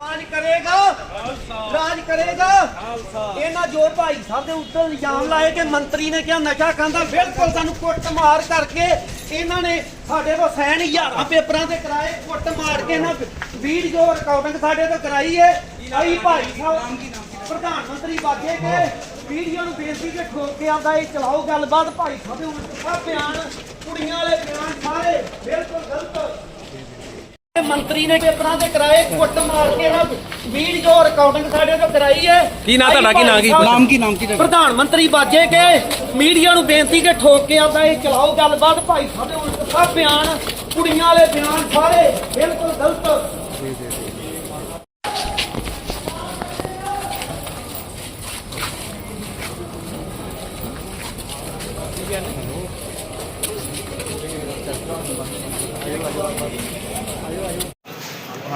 ਰਾਜ ਕਰੇਗਾ। ਰਾਜ ਕਰੇਗਾ। ਇਹਨਾਂ ਜੋ ਭਾਈ ਸਾਹਿਬ ਦੇ ਉੱਤੇ ਇਲਜ਼ਾਮ ਲਾਏ ਕਿ ਮੰਤਰੀ ਨੇ ਕਿਹਾ ਨਸ਼ਾ ਖਾਂਦਾ। ਬਿਲਕੁਲ ਸਾਨੂੰ ਕੁੱਟ ਕਰਕੇ ਇਹਨਾਂ ਨੇ ਸਾਡੇ ਤੋਂ ਸੈਨ ਹਜ਼ਾਰਾਂ ਪੇਪਰਾਂ ਤੇ ਕਰਾਏ। ਕੁੱਟ ਮਾਰ ਕੇ ਇਹਨਾਂ ਵੀਡੀਓ ਰਿਕਾਰਡਿੰਗ ਸਾਡੇ ਤੋਂ ਕਰਾਈ ਹੈ ਆਈ ਭਾਈ ਸਾਹਿਬ, ਪ੍ਰਧਾਨ ਮੰਤਰੀ ਬਾਗੇ ਕੇ ਵੀਡੀਓ ਨੂੰ ਬੇਨਤੀ ਕਿ ਠੋਕ ਕੇ ਆਉਂਦਾ ਇਹ ਚਲਾਓ। ਗੱਲਬਾਤ ਭਾਈ ਸਾਹਿਬ ਦੇ ਉਲਟ ਸਭ ਬਿਆਨ ਕੁੜੀਆਂ ਵਾਲੇ ਬਿਆਨ ਸਾਰੇ ਮੰਤਰੀ ਨੇ ਪੇਪਰਾਂ ਤੇ ਕਰਾਏ ਕੁੱਟ ਮਾਰ ਕੇ ਨਾ ਵੀਡੀਓ ਰਿਕਾਰਡਿੰਗ ਸਾਡੇ ਤੋਂ ਕਰਾਈ ਹੈ ਕੀ ਨਾਂ ਤੁਹਾਡਾ? ਕੀ ਨਾਂ ਕੀ? ਨਾਮ ਕੀ ਨਾਮ ਕੀ ਪ੍ਰਧਾਨ ਮੰਤਰੀ ਬਾਜੇ ਕੇ ਮੀਡੀਆ ਨੂੰ ਬੇਨਤੀ ਕਿ ਠੋਕ ਕੇ ਆਉਂਦਾ ਇਹ ਚਲਾਓ ਗੱਲਬਾਤ ਭਾਈ ਸਾਹਿਬ ਦੇ ਉਲਟ ਸਭ ਬਿਆਨ ਕੁੜੀਆਂ ਵਾਲੇ ਬਿਆਨ ਸਾਰੇ ਬਿਲਕੁਲ ਗਲਤ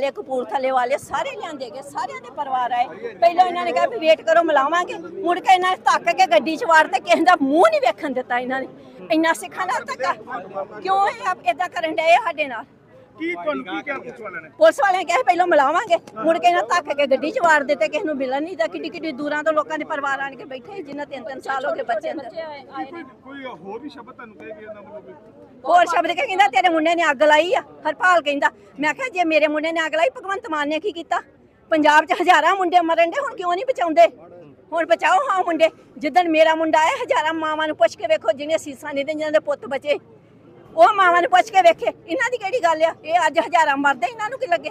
ਵਾਲੇ, ਕਪੂਰਥਲੇ ਵਾਲੇ ਸਾਰੇ ਲਿਆਂਦੇ ਗਏ, ਸਾਰਿਆਂ ਦੇ ਪਰਿਵਾਰ ਆਏ। ਪਹਿਲਾਂ ਇਹਨਾਂ ਨੇ ਕਿਹਾ ਵੀ ਵੇਟ ਕਰੋ, ਮਿਲਾਵਾਂਗੇ। ਮੁੜ ਕੇ ਇਹਨਾਂ ਨੇ ਧੱਕ ਕੇ ਗੱਡੀ 'ਚ ਵਾਰ ਤੇ ਕਿਸੇ ਦਾ ਮੂੰਹ ਨਹੀਂ ਵੇਖਣ ਦਿੱਤਾ ਇਹਨਾਂ ਨੇ। ਇੰਨਾ ਸਿੱਖਾਂ ਦਾ ਧੱਕਾ। ਕਿਉਂ ਇਹ ਇਦਾਂ ਕਰਨ ਡਏ ਸਾਡੇ ਨਾਲ? ਕੀ ਤੁਹਾਨੂੰ ਕੀ ਕਿਹਾ ਪੁੱਛ ਵਾਲਿਆਂ ਨੇ? ਪੁਲਿਸ ਵਾਲਿਆਂ ਕਿਹਾ ਪਹਿਲਾਂ ਮਿਲਾਵਾਂਗੇ। ਮੁੜ ਕੇ ਇਹਨਾਂ ਧੱਕ ਕੇ ਗੱਡੀ 'ਚ ਵਾੜ ਦਿੱਤੇ ਕਿਸੇ ਨੂੰ ਮਿਲਣ ਨਹੀਂ ਦਾ ਕਿੱਡੀ ਕਿੱਡੀ ਦੂਰਾਂ ਤੋਂ ਲੋਕਾਂ ਦੇ ਪਰਿਵਾਰ ਆਣ ਕੇ ਬੈਠੇ ਜਿਨ੍ਹਾਂ ਤਿੰਨ ਤਿੰਨ ਸਾਲ ਹੋ ਗਏ ਬੱਚੇ ਅੰਦਰ ਕੋਈ ਹੋਰ ਵੀ ਸ਼ਬਦ ਤੁਹਾਨੂੰ ਕਹੇ ਗਿਆ ਨਾ ਮਤਲਬ ਹੋਰ ਸ਼ਬਦ ਕੇ ਕਹਿੰਦਾ ਤੇਰੇ ਮੁੰਡੇ ਨੇ ਅੱਗ ਲਾਈ ਆ। ਹਰਪਾਲ ਕਹਿੰਦਾ ਮੈਂ ਕਿਹਾ ਜੇ ਮੇਰੇ ਮੁੰਡੇ ਨੇ ਅੱਗ ਲਾਈ ਭਗਵੰਤ ਮਾਨ ਨੇ ਕੀ ਕੀਤਾ? ਪੰਜਾਬ 'ਚ ਹਜ਼ਾਰਾਂ ਮੁੰਡੇ ਮਰਨ ਦੇ ਹੁਣ ਕਿਉਂ ਨਹੀਂ ਬਚਾਉਂਦੇ? ਹੁਣ ਬਚਾਓ ਹਾਂ ਮੁੰਡੇ। ਜਿੱਦਣ ਮੇਰਾ ਮੁੰਡਾ ਆਇਆ ਹਜ਼ਾਰਾਂ ਮਾਵਾਂ ਨੂੰ ਪੁੱਛ ਕੇ ਵੇਖੋ ਜਿਹਨੇ ਸੀਸਾਂ ਨਹੀਂ ਦੇ ਜਿਹਨਾਂ ਦੇ ਪੁੱਤ ਬਚੇ। ਉਹ ਮਾਵਾਂ ਨੂੰ ਪੁੱਛ ਕੇ ਵੇਖੇ ਇਹਨਾਂ ਦੀ ਕਿਹੜੀ ਗੱਲ ਆ? ਇਹ ਅੱਜ ਹਜ਼ਾਰਾਂ ਮਰਦੇ ਇਹਨਾਂ ਨੂੰ ਕੀ ਲੱਗੇ?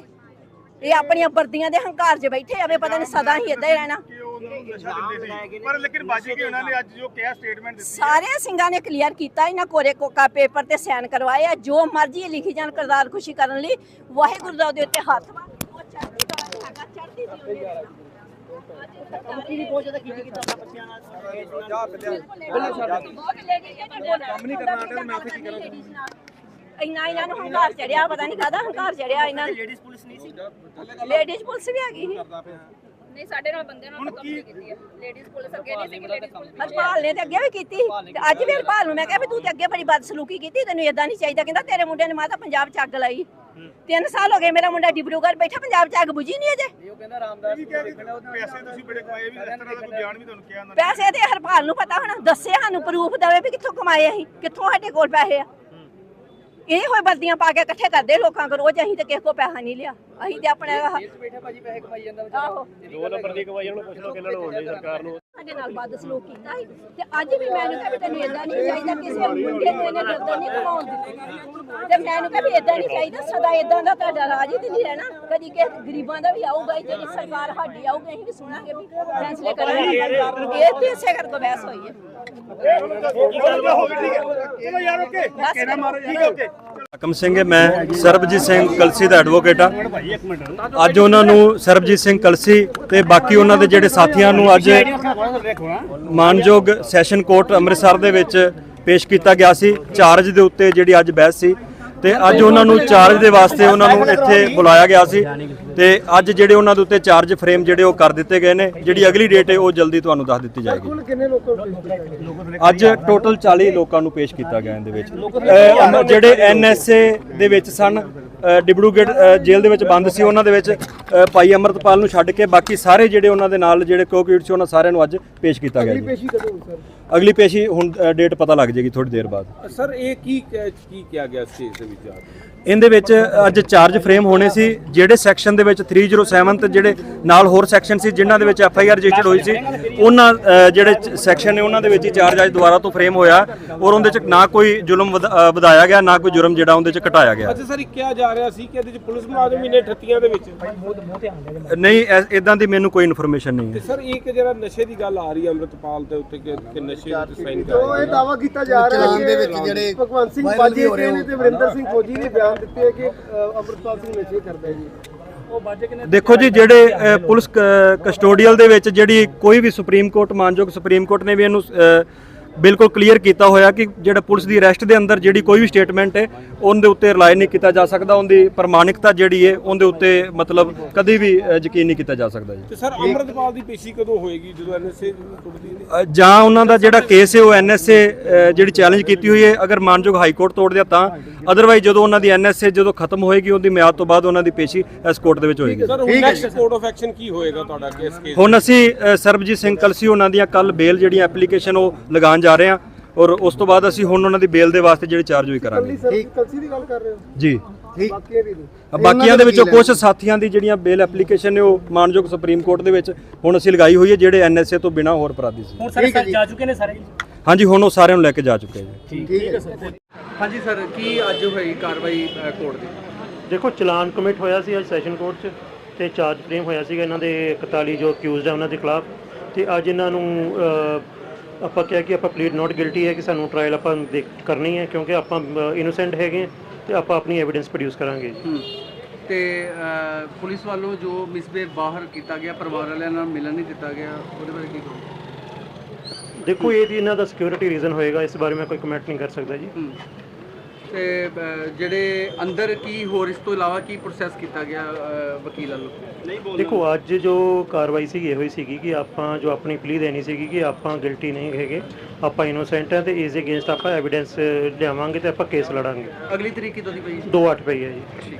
ਇਹ ਆਪਣੀਆਂ ਵਰਦੀਆਂ ਦੇ ਹੰਕਾਰ 'ਚ ਬੈਠੇ ਆਵੇ ਪਤਾ ਨਹੀਂ ਸਦਾ ਹੀ ਇਦਾਂ ਹੀ ਰਹਿਣਾ। ਕਿ ਉਹ ਉਹਨਾਂ ਨੂੰ ਨਸ਼ਾ ਦਿੰਦੇ ਸੀ ਪਰ ਲੇਕਿਨ ਬਾਜੀ ਕਿ ਉਹਨਾਂ ਨੇ ਅੱਜ ਜੋ ਕਿਹਾ ਸਟੇਟਮੈਂਟ ਦਿੱਤੀ ਸਾਰੇ ਸਿੰਘਾਂ ਨੇ ਕਲੀਅਰ ਕੀਤਾ ਇਹਨਾਂ ਕੋਰੇ ਕੋਕਾ ਪੇਪਰ ਤੇ ਸਾਈਨ ਕਰਵਾਏ ਆ ਜੋ ਮਰਜ਼ੀ ਲਿਖੀ ਜਾਣ ਕਰਤਾਰ ਖੁਸ਼ੀ ਕਰਨ ਲਈ ਵਾਹਿਗੁਰੂ ਦਾ ਉਹਦੇ ਉੱਤੇ ਹੱਥ ਵਾ ਉਹ ਚੜ੍ਹਦੀ ਦਾ ਹੈਗਾ ਚੜ੍ਹਦੀ ਦੀ ਉਹਦੇ ਨਾਲ। ਕੰਮ ਨਹੀਂ ਕਰਨਾ ਤੇ ਮੈਂ ਉੱਥੇ ਕੀ ਕਰਾਂ? ਇੰਨਾ ਇਹਨਾਂ ਨੂੰ ਹੰਕਾਰ ਚੜਿਆ ਪਤਾ ਨਹੀਂ ਕਾਹਦਾ ਹੰਕਾਰ ਚੜਿਆ ਇਹਨਾਂ ਨੂੰ। ਲੇਡੀਜ਼ ਪੁਲਿਸ ਨਹੀਂ ਸੀ? ਲੇਡੀਜ਼ ਪੁਲਿਸ ਵੀ ਹੈਗੀ ਸੀ। ਨਹੀਂ ਸਾਡੇ ਨਾਲ ਬੰਦੇ ਨਾਲ ਕੰਪਨੀ ਕੀਤੀ ਹੈ ਲੇਡੀਜ਼ ਪੁਲਿਸ ਅੱਗੇ ਨਹੀਂ ਸੀ ਲੇਡੀਜ਼ ਪੁਲਿਸ ਹਰਪਾਲ ਨੇ ਤੇ ਅੱਗੇ ਵੀ ਕੀਤੀ। ਤੇ ਅੱਜ ਵੀ ਹਰਪਾਲ ਨੂੰ ਮੈਂ ਕਿਹਾ ਵੀ ਤੂੰ ਤੇ ਅੱਗੇ ਬੜੀ ਬਦਸਲੂਕੀ ਕੀਤੀ ਤੈਨੂੰ ਇਦਾਂ ਨਹੀਂ ਚਾਹੀਦਾ। ਕਹਿੰਦਾ ਤੇਰੇ ਮੁੰਡੇ ਨੇ ਮਾਤਾ ਪੰਜਾਬ ਚ ਅੱਗ ਲਾਈ। ਤਿੰਨ ਸਾਲ ਹੋ ਗਏ ਮੇਰਾ ਮੁੰਡਾ ਡਿਬਰੂਗੜ੍ਹ ਬੈਠਾ ਪੰਜਾਬ ਚ ਅੱਗ ਬੁਝੀ ਨਹੀਂ ਅਜੇ। ਪੈਸੇ ਤੁਸੀਂ ਬੜੇ ਕਮਾਏ ਵੀ ਇਸ ਤਰ੍ਹਾਂ ਦਾ ਕੋਈ ਬਿਆਨ ਵੀ ਤੁਹਾਨੂੰ ਕਿਹਾ ਉਹਨਾਂ ਨੇ। ਪੈਸੇ ਤੇ ਹਰਪਾਲ ਨੂੰ ਪਤਾ ਹੋਣਾ ਦੱਸੇ ਸਾਨੂੰ ਪ੍ਰੂਫ ਦੇਵੇ ਵੀ ਕਿੱਥੋਂ ਕਮਾਏ ਅਸੀਂ ਕਿੱਥੋਂ ਸਾਡੇ ਕੋਲ ਪੈਸੇ ਆ। ਇਹ ਹੋਏ ਵਰਦੀਆਂ ਪਾ ਕੇ ਇਕੱਠੇ ਕਰਦੇ ਲੋਕਾਂ ਕੋਲ ਰੋਜ਼ ਅਸੀਂ ਤੇ ਕਿਸੇ ਕੋ ਪੈਸਾ ਨਹੀਂ ਲਿਆ। ਅਸੀਂ ਤੇ ਆਪਣੇ ਆਹ- ਬੈਠਾ ਭਾਜੀ ਪੈਸੇ ਕਮਾਈ ਜਾਂਦਾ ਆਹੋ। ਦੋ ਨੰਬਰ ਦੀ ਕਮਾਈ ਉਹਨੂੰ ਪੁੱਛ ਲਓ ਕਿੰਨਾ ਲੋੜ ਨਹੀਂ ਸਰਕਾਰ ਨੂੰ। ਸਾਡੇ ਨਾਲ ਵੱਧ ਸਲੂਕ ਕੀਤਾ ਸੀ ਤੇ ਅੱਜ ਵੀ ਮੈਨੂੰ ਕਿਹਾ ਵੀ ਤੈਨੂੰ ਇਦਾਂ ਨਹੀਂ ਚਾਹੀਦਾ ਕਿਸੇ ਮੁੰਡੇ ਨੂੰ ਇਹਨੇ ਦਰਦ ਨਹੀਂ ਕਮਾਉਣ ਦਿੱਤੀ। ਤੇ ਮੈਨੂੰ ਕਿਹਾ ਵੀ ਇਦਾਂ ਨਹੀਂ ਚਾਹੀਦਾ ਸਦਾ ਇਦਾਂ ਦਾ ਤੁਹਾਡਾ ਰਾਜ ਹੀ ਤੇ ਨਹੀਂ ਰਹਿਣਾ। ਕਦੀ ਕਿਸੇ ਗਰੀਬਾਂ ਦਾ ਵੀ ਆਊਗਾ ਹੀ, ਜਿਹੜੀ ਸਰਕਾਰ ਸਾਡੀ ਆਊਗੀ ਅਸੀਂ ਵੀ ਸੁਣਾਂਗੇ ਵੀ ਫੈਸਲੇ ਕਰਾਂਗੇ। ਇਹ ਤੇ ਇਸੇ ਕਰਕੇ ਬਹਿਸ ਹੋਈ ਹੈ। ਹੋ ਸਿੰਘ ਮੈਂ ਸਰਬਜੀਤ ਸਿੰਘ ਕਲਸੀ ਦਾ ਐਡਵੋਕੇਟ ਆ ਅੱਜ ਉਹਨਾਂ ਨੂੰ ਸਰਬਜੀਤ ਸਿੰਘ ਕਲਸੀ ਤੇ ਬਾਕੀ ਉਹਨਾਂ ਦੇ ਜਿਹੜੇ ਸਾਥੀਆਂ ਨੂੰ ਅੱਜ ਮਾਨਯੋਗ ਸੈਸ਼ਨ ਕੋਰਟ ਅੰਮ੍ਰਿਤਸਰ ਦੇ ਵਿੱਚ ਪੇਸ਼ ਕੀਤਾ ਗਿਆ ਸੀ। ਚਾਰਜ ਦੇ ਉੱਤੇ ਜਿਹੜੀ ਅੱਜ ਬਹਿਸ ਸੀ ਤੇ ਅੱਜ ਉਹਨਾਂ ਨੂੰ ਚਾਰਜ ਦੇ ਵਾਸਤੇ ਉਹਨਾਂ ਨੂੰ ਇੱਥੇ ਬੁਲਾਇਆ ਗਿਆ ਸੀ ਤੇ ਅੱਜ ਜਿਹੜੇ ਉਹਨਾਂ ਦੇ ਉੱਤੇ ਚਾਰਜ ਫਰੇਮ ਜਿਹੜੇ ਉਹ ਕਰ ਦਿੱਤੇ ਗਏ ਨੇ ਜਿਹੜੀ ਅਗਲੀ ਡੇਟ ਹੈ ਉਹ ਜਲਦੀ ਤੁਹਾਨੂੰ ਦੱਸ ਦਿੱਤੀ ਜਾਏਗੀ। ਅੱਜ ਟੋਟਲ 40 ਲੋਕਾਂ ਨੂੰ ਪੇਸ਼ ਕੀਤਾ ਗਿਆ ਇਹਦੇ ਵਿੱਚ। ਜਿਹੜੇ ਐਨਐਸਏ ਦੇ ਵਿੱਚ ਸਨ ਅਹ, ਜੇਲ੍ਹ ਦੇ ਵਿੱਚ ਬੰਦ ਸੀ ਉਹਨਾਂ ਦੇ ਵਿੱਚ ਭਾਈ ਅਮਰਤਪਾਲ ਨੂੰ ਛੱਡ ਕੇ ਬਾਕੀ ਸਾਰੇ ਜਿਹੜੇ ਉਹਨਾਂ ਦੇ ਨਾਲ ਜਿਹੜੇ ਕੋਕੀਟ ਸੀ ਉਹਨਾਂ ਸਾਰਿਆਂ ਨੂੰ ਅੱਜ ਪੇਸ਼ ਕੀਤਾ ਗਿਆ ਜੀ। ਅਗਲੀ ਪੇਸ਼ੀ ਹੁਣ ਡੇਟ ਪਤਾ ਲੱਗ ਜਾਏਗੀ ਥੋੜੀ ਦੇਰ ਬਾਅਦ। ਸਰ ਇਹ ਕੀ ਕੀ ਕਿਹਾ ਗਿਆ ਸਟੇਜ ਦੇ ਵਿੱਚ ਆ ਕੇ? ਇਹਦੇ ਵਿੱਚ ਅੱਜ ਚਾਰਜ ਫਰੇਮ ਹੋਣੇ ਸੀ ਜਿਹੜੇ ਸੈਕਸ਼ਨ ਦੇ ਵਿੱਚ 307 ਤੇ ਜਿਹੜੇ ਨਾਲ ਹੋਰ ਸੈਕਸ਼ਨ ਸੀ ਜਿਨ੍ਹਾਂ ਦੇ ਵਿੱਚ ਐਫ ਆਈ ਆਰ ਰਜਿਸਟਰਡ ਹੋਈ ਸੀ ਉਹਨਾਂ ਅ, ਜਿਹੜੇ ਸੈਕਸ਼ਨ ਨੇ ਉਹਨਾਂ ਦੇ ਵਿੱਚ ਹੀ ਚਾਰਜ ਅੱਜ ਦੁਬਾਰਾ ਤੋਂ ਫਰੇਮ ਹੋਇਆ ਔਰ ਉਹਦੇ ਚ ਨਾ ਕੋਈ ਜ਼ੁਲਮ ਵਧ- ਅ, ਵਧਾਇਆ ਗਿਆ ਨਾ ਕੋਈ ਜੁਰਮ ਜਿਹੜਾ ਉਹਦੇ ਚ ਘਟਾਇਆ ਗਿਆ। ਅੱਛਾ ਸਰ ਇਹ ਕਿਹਾ ਜਾ ਰਿਹਾ ਸੀ ਕਿ ਇਹਦੇ ਵਿੱਚ ਪੁਲਿਸ ਮੁਲਾਜ਼ਮ ਵੀ ਨੇ ਠੱਤੀਆਂ ਦੇ ਵਿੱਚ। ਨਹੀਂ ਇਦਾਂ ਦੀ ਮੈਨੂੰ ਕੋਈ ਇਨਫੋਰਮੇਸ਼ਨ ਨਹੀਂ ਹੈ। ਸਰ ਇੱਕ ਜਿਹੜਾ ਨਸ਼ੇ ਦੀ ਗੱਲ ਆ ਰਹੀ ਹੈ ਅੰਮ੍ਰਿਤਪਾਲ ਦੇ ਉੱਤੇ ਕਿ ਕਿ ਨਸ਼ੇ ਦੇ ਉੱਤੇ ਸਾਈਨ ਜੋ ਇਹ ਕਰ ਦਾਵਾ ਕੀਤਾ ਜਾ ਰਿਹਾ ਚਲਾਨ ਦੇ ਹੈ ਵਿੱਚ ਕਿ ਜਿਹੜੇ ਭਗਵੰਤ ਸਿੰਘ ਬਾਜੀ ਹੋ ਨੇ ਤੇ ਵਰਿੰਦਰ ਸਿੰਘ ਫੌਜੀ ਨੇ ਬਿਆਨ ਦਿੱਤੇ ਹੈ ਕਿ ਅੰਮ੍ਰਿਤਪਾਲ ਸਿੰਘ ਨਸ਼ੇ ਕਰਦਾ ਹੈ ਜੀ ਦੇਖੋ ਜੀ ਜਿਹੜੇ ਪੁਲਿਸ ਕਸਟੋਡੀਅਲ ਦੇ ਵਿੱਚ ਜਿਹੜੀ ਕੋਈ ਵੀ ਸੁਪਰੀਮ ਕੋਰਟ ਮਾਨਯੋਗ ਸੁਪਰੀਮ ਕੋਰਟ ਨੇ ਵੀ ਇਹਨੂੰ ਬਿਲਕੁਲ ਕਲੀਅਰ ਕੀਤਾ ਹੋਇਆ ਕਿ ਜਿਹੜਾ ਪੁਲਿਸ ਦੀ ਅਰੈਸਟ ਦੇ ਅੰਦਰ ਜਿਹੜੀ ਕੋਈ ਵੀ ਸਟੇਟਮੈਂਟ ਹੈ ਉਹਦੇ ਉੱਤੇ ਰਿਲਾਈ ਨਹੀਂ ਕੀਤਾ ਜਾ ਸਕਦਾ ਉਹਦੀ ਪ੍ਰਮਾਣਿਕਤਾ ਜਿਹੜੀ ਹੈ ਉਹਦੇ ਉੱਤੇ ਮਤਲਬ ਕਦੀ ਵੀ ਯਕੀਨ ਨਹੀਂ ਕੀਤਾ ਜਾ ਸਕਦਾ ਜੀ। ਤੇ ਸਰ ਅੰਮ੍ਰਿਤਪਾਲ ਦੀ ਪੇਸ਼ੀ ਕਦੋਂ ਹੋਏਗੀ ਜਦੋਂ ਐਨਐਸਏ ਟੁੱਟਦੀ ਜਾਂ ਉਹਨਾਂ ਦਾ ਜਿਹੜਾ ਕੇਸ ਹੈ ਉਹ ਐਨਐਸਏ ਜਿਹੜੀ ਚੈਲੰਜ ਕੀਤੀ ਹੋਈ ਹੈ ਅਗਰ ਮਾਨਯੋਗ ਹਾਈ ਕੋਰਟ ਤੋੜ ਦਿਆ ਤਾਂ। ਅਦਰਵਾਈਜ਼ ਜਦੋਂ ਉਹਨਾਂ ਦੀ ਐਨਐਸਏ ਜਦੋਂ ਖਤਮ ਹੋਏਗੀ ਉਹਦੀ ਮਿਆਦ ਤੋਂ ਬਾਅਦ ਉਹਨਾਂ ਦੀ ਪੇਸ਼ੀ ਇਸ ਕੋਰਟ ਦੇ ਵਿੱਚ ਹੋਏਗੀ। ਸਰ ਹੁਣ ਨੈਕਸਟ ਕੋਡ ਆਫ ਐਕਸ਼ਨ ਕੀ ਹੋਏਗਾ ਤੁਹਾਡਾ ਕੇਸ ਕੇਸ ਹੁਣ ਅਸੀਂ ਸਰਬਜੀਤ ਸਿੰਘ ਕਲਸੀ ਉਹਨਾਂ ਦੀਆਂ ਕੱਲ ਬੇਲ ਜਿਹੜੀਆਂ ਐਪਲੀਕੇਸ਼ਨ ਉਹ ਲਗਾਉਣ ਜਾ ਰਹੇ ਹਾਂ ਔਰ ਉਸ ਤੋਂ ਬਾਅਦ ਅਸੀਂ ਹੁਣ ਉਹਨਾਂ ਦੀ ਬੇਲ ਦੇ ਵਾਸਤੇ ਜਿਹੜੀ ਚਾਰਜ ਹੋਈ ਕਰਾਂਗੇ। ਕਲਸੀ ਦੀ ਗੱਲ ਕਰ ਰਹੇ ਹੋ? ਜੀ। ਦੀ ਬਾਕੀਆਂ ਦੇ ਵਿੱਚੋਂ ਕੁਝ ਸਾਥੀਆਂ ਦੀ ਜਿਹੜੀਆਂ ਬੇਲ ਐਪਲੀਕੇਸ਼ਨ ਨੇ ਉਹ ਮਾਨਯੋਗ ਸੁਪਰੀਮ ਕੋਰਟ ਦੇ ਵਿੱਚ ਹੁਣ ਅਸੀਂ ਲਗਾਈ ਹੋਈ ਹੈ ਜਿਹੜੇ ਐਨਐਸਏ ਤੋਂ ਬਿਨਾਂ ਹੋਰ ਅਪਰਾਧੀ ਸੀ। ਹੁਣ ਸਾਰੇ ਜਾ। ਚੁੱਕੇ ਨੇ ਸਾਰੇ? ਹਾਂਜੀ ਹੁਣ ਉਹ ਸਾਰਿਆਂ ਨੂੰ ਲੈ ਕੇ ਜਾ ਚੁੱਕੇ ਜੀ। ਹਾਂਜੀ ਸਰ ਕੀ ਅੱਜ ਹੋਈ ਕਾਰਵਾਈ ਕੋਰਟ ਦੀ? ਦੇਖੋ ਚਲਾਨ ਕਮਿਟ ਹੋਇਆ ਸੀ ਅੱਜ ਸੈਸ਼ਨ ਕੋਰਟ 'ਚ ਤੇ ਚਾਰਜ ਫਰੇਮ ਹੋਇਆ ਸੀਗਾ ਇਹਨਾਂ ਦੇ 41 ਜੋ ਅਕਿਊਜ਼ਡ ਹੈ ਉਹਨਾਂ ਦੇ ਖਿਲਾਫ ਤੇ ਅੱਜ ਇਹਨਾਂ ਨੂੰ ਅ, ਆਪਾਂ ਕਿਹਾ ਕਿ ਆਪਾਂ ਪਲੀਡ ਨਾਟ ਗਿਲਟੀ ਹੈ ਕਿ ਸਾਨੂੰ ਟ੍ਰਾਇਲ ਆਪਾਂ ਦੇਖ ਕਰਨੀ ਹੈ ਕਿਉਂਕਿ ਆਪਾਂ ਇਨੋਸੈਂਟ ਹੈਗੇ ਹਾਂ ਤੇ ਆਪਾਂ ਆਪਣੀ ਐਵੀਡੈਂਸ ਪ੍ਰੋਡਿਊਸ ਕਰਾਂਗੇ। ਤੇ ਪੁਲਿਸ ਵੱਲੋਂ ਜੋ ਮਿਸਬੇਵ ਬਾਹਰ ਕੀਤਾ ਗਿਆ ਪਰਿਵਾਰ ਵਾਲਿਆਂ ਨਾਲ ਮਿਲਣ ਨਹੀਂ ਦਿੱਤਾ ਗਿਆ ਉਹਦੇ ਬਾਰੇ ਕੀ ਕਹੋਗੇ ਦੇਖੋ ਇਹ ਵੀ ਇਹਨਾਂ ਦਾ ਸਿਕਿਉਰਿਟੀ ਰੀਜ਼ਨ ਹੋਏਗਾ ਇਸ ਬਾਰੇ ਮੈਂ ਕੋਈ ਕਮੈਂਟ ਨਹੀਂ ਕਰ ਸਕਦਾ ਜੀ ਹੂੰ। ਤੇ ਜਿਹੜੇ ਅੰਦਰ ਕੀ ਹੋਰ ਇਸ ਤੋਂ ਇਲਾਵਾ ਕੀ ਪ੍ਰੋਸੈਸ ਕੀਤਾ ਗਿਆ ਵਕੀਲ ਵੱਲੋਂ? ਦੇਖੋ ਅੱਜ ਜੋ ਕਾਰਵਾਈ ਸੀਗੀ ਇਹੋ ਹੀ ਸੀਗੀ ਕਿ ਆਪਾਂ ਜੋ ਆਪਣੀ ਪਲੀ ਦੇਣੀ ਸੀਗੀ ਕਿ ਆਪਾਂ ਗਿਲਟੀ ਨਹੀਂ ਹੈਗੇ ਆਪਾਂ ਇਨੋਸੈਂਟ ਹੈ ਤੇ ਇਸ ਅਗੇਂਸਟ ਆਪਾਂ ਐਵੀਡੈਂਸ ਲਿਆਵਾਂਗੇ ਤੇ ਆਪਾਂ ਕੇਸ ਲੜਾਂਗੇ। ਅਗਲੀ ਤਰੀਕ ਕਿਦੋਂ ਦੀ ਪਈ? 2 8 ਪਈ ਹੈ ਜੀ। ਠੀਕ।